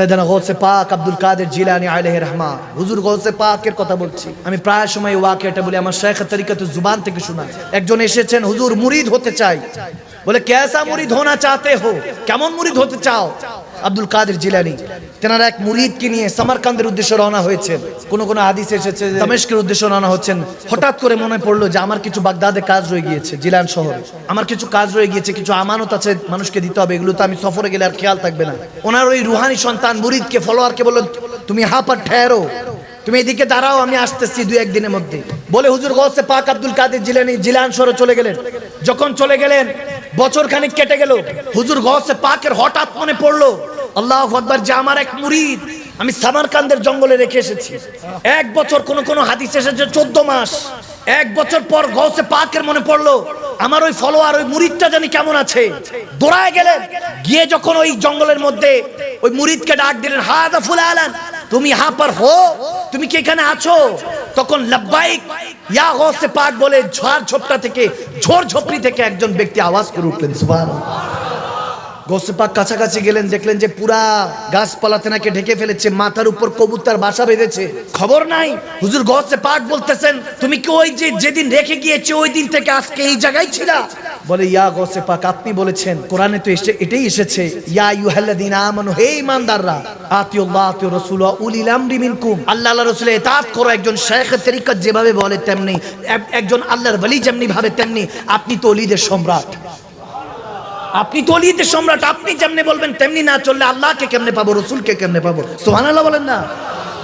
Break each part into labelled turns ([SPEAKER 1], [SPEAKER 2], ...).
[SPEAKER 1] সৈয়দানা গৌসে পাক আব্দুল কাদের জিলানি আলহ রহমা হুজুর গৌসে পাকের কথা বলছি। আমি প্রায় সময় ওয়াকে এটা বলি, আমার শেখ তরিকাতে জুবান থেকে শোনা একজন এসেছেন, হুজুর, মুরিদ হতে চাই। বলে, কেসা মুরিদ হোনা চাতে হো? কেমন মুরিদ হতে চাও? আব্দুল কাদের জিলানি। তেনারা এক মুরিদকে নিয়ে সামারকান্দের উদ্দেশ্যে রওনা হয়েছে কোন কোন হাদিস এসেছে যে দামেস্কের উদ্দেশ্যে রওনা হচ্ছেন। হঠাৎ করে মনে পড়ল যে আমার কিছু বাগদাদে কাজ রয়ে গিয়েছে, জিলান শহরে। আমার কিছু কাজ রয়ে গিয়েছে, কিছু আমানত আছে মানুষকে দিতে হবে, এগুলো তো আমি সফরে গেলে আর খেয়াল থাকবে না। ওনার ওই রুহানি সন্তান মুরিদকে ফলোয়ারকে বলল তুমি হাফার ঠেরো, তুমি এদিকে দাঁড়াও, আমি আসতেছি দুই একদিনের মধ্যে। বলে হুজুর গৌসে পাক আব্দুল কাদের জিলানি জিলান শহরে চলে গেলেন। যখন চলে গেলেন বছর খানিক কেটে গেল। হুজুর গৌসে পাকের হঠাৎ মনে পড়ল, আল্লাহ আকবার, যে আমার এক মুরিদ, আমি সামারকান্দের জঙ্গলে রেখে এসেছি। এক বছর কোন কোন হাদিস এসেছে চোদ্দ মাস। এক বছর পর গৌসে পাকের মনে পড়ল, আমার ওই ফলোয়ার, ওই মুরিদটা জানি কেমন আছে? দৌড়ায় গেলেন। গিয়ে যখন ওই জঙ্গলের মধ্যে ওই মুরিদকে ডাক দিলেন, হাদা ফুল আলান তুমি হা পার হো, তুমি কি এখানে আছো? তখন লাব্বাইক ইয়া গৌসে পাক বলে ঝড় ঝোপটা থেকে ঝোর ঝোপড়ি থেকে একজন ব্যক্তি আওয়াজ করে উঠলেন, সুবহানাল্লাহ। গোসপাক কাছাকাছি গেলেন, দেখলেন যে পুরা গাছপালা তেনাকে ঢেকে ফেলেছে, মাথার উপর কবুতর, বাসা বেঁধেছে। খবর নাই? হুজুর গসে পাক বলতেছেন, তুমি কি ওই যে যেদিন রেখে গিয়েছে, ওই দিন থেকে আজকে এই জায়গায় ছিলা? বলে, ইয়া গসে পাক, আপনি বলেছেন, কোরআনে তো এসে এটাই এসেছে, ইয়া ইউহাল্লাযিনা আমানু, হে ঈমানদাররা, আতিউল্লাহ আতিউ রাসূল উলিল আমরি মিনকুম। আল্লাহ আল্লাহ রাসূলের ইতাআত করো, একজন শায়খের তরিকত যেভাবে বলে তেমনি একজন আল্লাহর ওলি যেমনি ভাবে তেমনি, আপনি তো ওলিদের সম্রাট। আপনি তো অলিদের সম্রাট, আপনি যেমনি বলবেন তেমনি না চললে আল্লাহকে কেমনে পাবো, রসুলকে কেমনে পাবো? সোহানাল্লাহ বলেন না।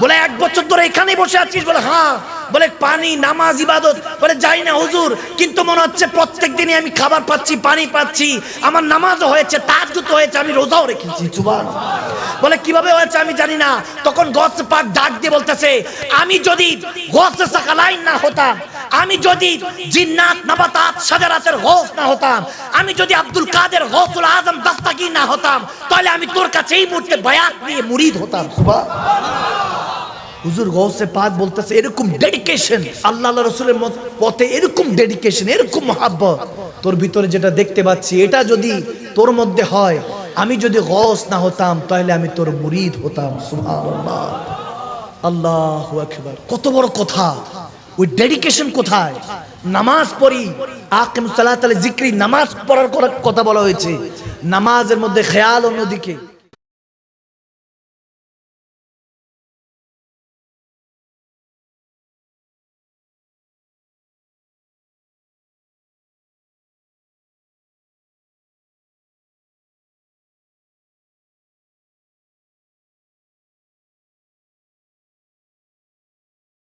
[SPEAKER 1] বলে, এক বছর ধরে এখানে বসে আছিস, বলে হ্যাঁ বলে পানি, নামাজ, ইবাদত। বলে যাই না, হুজুর, কিন্তু মনে হচ্ছে প্রত্যেক দিনই আমি খাবার পাচ্ছি, পানি পাচ্ছি। আমার নামাজও হয়েছে তার জুতো হয়েছে, আমি রোজাও রেখেছি। সুবহান। বলে কীভাবে হয়েছে আমি জানি না। তখন গস পাক ডাক দিয়ে বলতেছে, আমি যদি গস সাকালাইন না হতাম, আমি যদি জিন্নাত, নাবাতাত, সাজারাতের হোস না হতাম, আমি যদি আব্দুল কাদের হোসুল আজম দাস্তাগি না হতাম, তাহলে আমি তোর কাছে এই মুহূর্তে বায়াত নিয়ে মুরিদ হতাম। হুজুর গৌসে পাক বলতেছে, এরকম ডেডিকেশন আল্লাহ আল্লাহ রসুলের পথে এরকম ডেডিকেশন এরকম মহাব্বত। তোর ভিতরে যেটা দেখতে পাচ্ছি, এটা যদি তোর মধ্যে হয়, আমি যদি গস না হতাম, তাহলে আমি তোর মুরিদ হতাম। আল্লাহু কত বড় কথা। ওই ডেডিকেশন কোথায়? নামাজ পড়ি আকিম সালাত আল জিক্রি, নামাজ পড়ার কথা বলা হয়েছে। নামাজের মধ্যে খেয়াল অন্যদিকে।